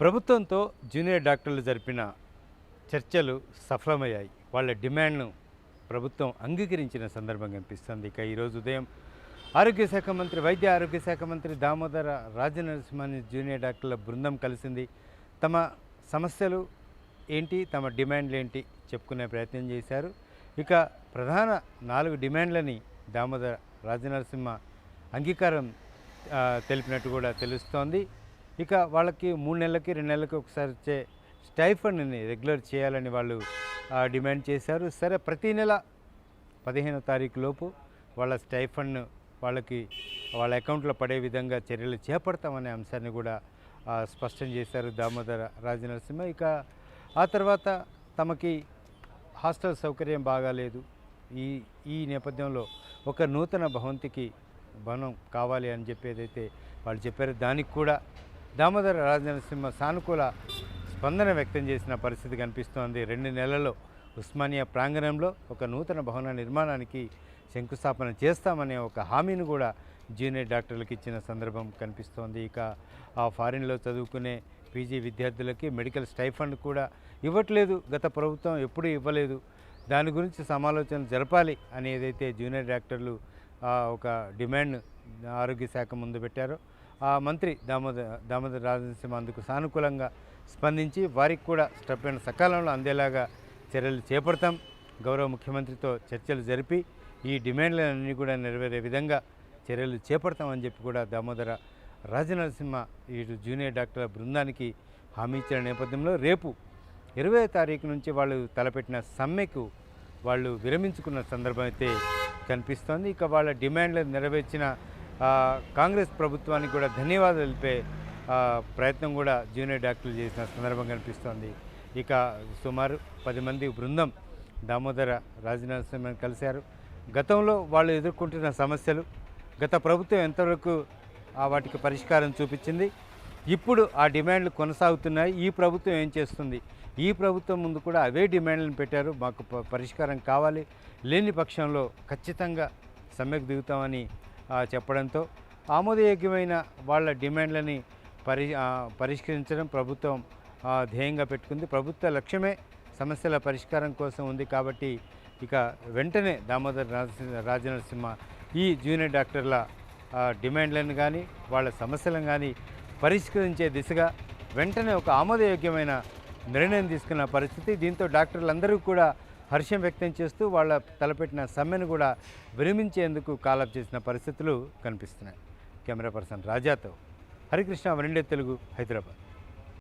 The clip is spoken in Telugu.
ప్రభుత్వంతో జూనియర్ డాక్టర్లు జరిపిన చర్చలు సఫలమయ్యాయి. వాళ్ళ డిమాండ్ను ప్రభుత్వం అంగీకరించిన సందర్భం కనిపిస్తుంది. ఇక ఈరోజు ఉదయం ఆరోగ్య శాఖ మంత్రి వైద్య ఆరోగ్య శాఖ మంత్రి దామోదర రాజనరసింహని జూనియర్ డాక్టర్ల బృందం కలిసింది. తమ సమస్యలు ఏంటి? తమ డిమాండ్లు ఏంటి? చెప్పుకునే ప్రయత్నం చేశారు. ఇక ప్రధాన నాలుగు డిమాండ్లని దామోదర రాజనరసింహ అంగీకారం తెలిపినట్టు కూడా తెలుస్తోంది. ఇక వాళ్ళకి మూడు నెలలకి రెండు నెలలకి ఒకసారి వచ్చే స్టైఫండ్ని రెగ్యులర్ చేయాలని వాళ్ళు డిమాండ్ చేశారు. సరే ప్రతి నెల పదిహేనో తారీఖు లోపు వాళ్ళ స్టైఫండ్ వాళ్ళకి వాళ్ళ అకౌంట్లో పడే విధంగా చర్యలు చేపడతామనే అంశాన్ని కూడా స్పష్టం చేశారు దామోదర రాజనరసింహ. ఇక ఆ తర్వాత తమకి హాస్టల్ సౌకర్యం బాగాలేదు ఈ ఈ నేపథ్యంలో ఒక నూతన భవంతికి భవనం కావాలి అని చెప్పేదైతే వాళ్ళు చెప్పారు. దానికి కూడా దామోదర రాజనరసింహ సానుకూల స్పందన వ్యక్తం చేసిన పరిస్థితి కనిపిస్తోంది. రెండు నెలల్లో ఉస్మానియా ప్రాంగణంలో ఒక నూతన భవన నిర్మాణానికి శంకుస్థాపన చేస్తామనే ఒక హామీని కూడా జూనియర్ డాక్టర్లకు ఇచ్చిన సందర్భం కనిపిస్తోంది. ఇక ఆ ఫారిన్లో చదువుకునే పీజీ విద్యార్థులకి మెడికల్ స్టైఫండ్ కూడా ఇవ్వట్లేదు. గత ప్రభుత్వం ఎప్పుడూ ఇవ్వలేదు. దాని గురించి సమాలోచన జరపాలి అని ఏదైతే జూనియర్ డాక్టర్లు ఒక డిమాండ్ ఆరోగ్య శాఖ ముందు పెట్టారో మంత్రి దామోదర్ దామోదర్ రాజసింహ అందుకు సానుకూలంగా స్పందించి వారికి కూడా స్టెప్లను సకాలంలో అందేలాగా చర్యలు చేపడతాం. గౌరవ ముఖ్యమంత్రితో చర్చలు జరిపి ఈ డిమాండ్లన్నీ కూడా నెరవేరే విధంగా చర్యలు చేపడతామని చెప్పి కూడా దామోదర రాజనరసింహ ఇటు జూనియర్ డాక్టర్ల బృందానికి హామీ ఇచ్చిన నేపథ్యంలో రేపు ఇరవై తారీఖు నుంచి వాళ్ళు తలపెట్టిన సమ్మెకు వాళ్ళు విరమించుకున్న సందర్భం అయితే కనిపిస్తోంది. ఇక వాళ్ళ డిమాండ్లు నెరవేర్చిన కాంగ్రెస్ ప్రభుత్వానికి కూడా ధన్యవాదాలు తెలిపే ప్రయత్నం కూడా జూనియర్ డాక్టర్లు చేసిన సందర్భం కనిపిస్తోంది. ఇక సుమారు పది మంది బృందం దామోదర రాజనరసింహని కలిశారు. గతంలో వాళ్ళు ఎదుర్కొంటున్న సమస్యలు గత ప్రభుత్వం ఎంతవరకు ఆ వాటికి పరిష్కారం చూపించింది ఇప్పుడు ఆ డిమాండ్లు కొనసాగుతున్నాయి. ఈ ప్రభుత్వం ఏం చేస్తుంది? ఈ ప్రభుత్వం ముందు కూడా అవే డిమాండ్లను పెట్టారు. మాకు పరిష్కారం కావాలి. లేని పక్షంలో ఖచ్చితంగా సమ్మెకు దిగుతామని చెప్పడంతో ఆమోదయోగ్యమైన వాళ్ళ డిమాండ్లని పరి పరిష్కరించడం ప్రభుత్వం ధ్యేయంగా పెట్టుకుంది. ప్రభుత్వ లక్ష్యమే సమస్యల పరిష్కారం కోసం ఉంది కాబట్టి ఇక వెంటనే దామోదర్ రాజ రాజనరసింహ ఈ జూనియర్ డాక్టర్ల డిమాండ్లను కానీ వాళ్ళ సమస్యలను కానీ పరిష్కరించే దిశగా వెంటనే ఒక ఆమోదయోగ్యమైన నిర్ణయం తీసుకున్న పరిస్థితి. దీంతో డాక్టర్లందరూ కూడా హర్షం వ్యక్తం చేస్తూ వాళ్ళ తలపెట్టిన సమ్మెను కూడా విరమించేందుకు కాలప్ చేసిన పరిస్థితులు కనిపిస్తున్నాయి. కెమెరా పర్సన్ రాజాతో హరికృష్ణ వరండే తెలుగు హైదరాబాద్.